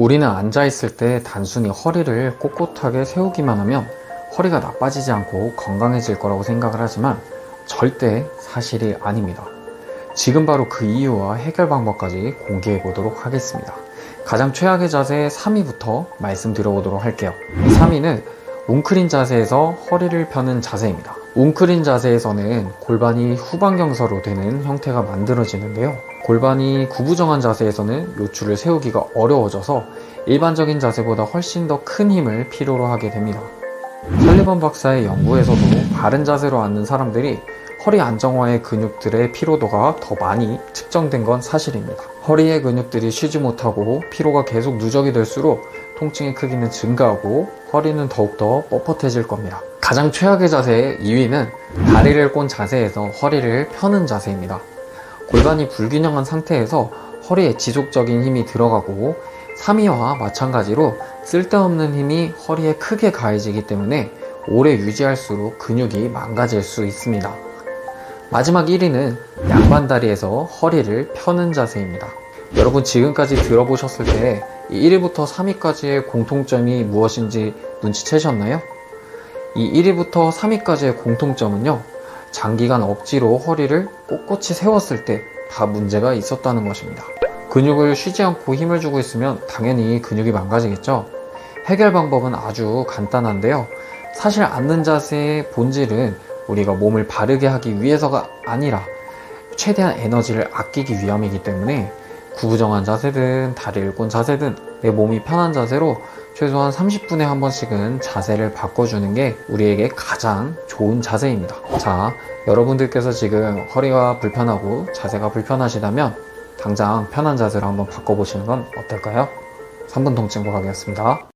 우리는 앉아있을 때 단순히 허리를 꼿꼿하게 세우기만 하면 허리가 나빠지지 않고 건강해질 거라고 생각을 하지만 절대 사실이 아닙니다. 지금 바로 그 이유와 해결 방법까지 공개해 보도록 하겠습니다. 가장 최악의 자세 3위부터 말씀드려보도록 할게요. 3위는 웅크린 자세에서 허리를 펴는 자세입니다. 웅크린 자세에서는 골반이 후방경사로 되는 형태가 만들어지는데요. 골반이 구부정한 자세에서는 요추를 세우기가 어려워져서 일반적인 자세보다 훨씬 더 큰 힘을 필요로 하게 됩니다. 설리번 박사의 연구에서도 바른 자세로 앉는 사람들이 허리 안정화의 근육들의 피로도가 더 많이 측정된 건 사실입니다. 허리의 근육들이 쉬지 못하고 피로가 계속 누적이 될수록 통증의 크기는 증가하고 허리는 더욱더 뻣뻣해질 겁니다. 가장 최악의 자세의 2위는 다리를 꼰 자세에서 허리를 펴는 자세입니다. 골반이 불균형한 상태에서 허리에 지속적인 힘이 들어가고 3위와 마찬가지로 쓸데없는 힘이 허리에 크게 가해지기 때문에 오래 유지할수록 근육이 망가질 수 있습니다. 마지막 1위는 양반다리에서 허리를 펴는 자세입니다. 여러분 지금까지 들어보셨을 때 1위부터 3위까지의 공통점이 무엇인지 눈치채셨나요? 이 1위부터 3위까지의 공통점은요. 장기간 억지로 허리를 꼿꼿이 세웠을 때 다 문제가 있었다는 것입니다. 근육을 쉬지 않고 힘을 주고 있으면 당연히 근육이 망가지겠죠. 해결 방법은 아주 간단한데요. 사실 앉는 자세의 본질은 우리가 몸을 바르게 하기 위해서가 아니라 최대한 에너지를 아끼기 위함이기 때문에 구부정한 자세든 다리를 꼰 자세든 내 몸이 편한 자세로 최소한 30분에 한 번씩은 자세를 바꿔주는 게 우리에게 가장 좋은 자세입니다. 자, 여러분들께서 지금 허리가 불편하고 자세가 불편하시다면 당장 편한 자세로 한번 바꿔보시는 건 어떨까요? 3분 통증 보하겠습니다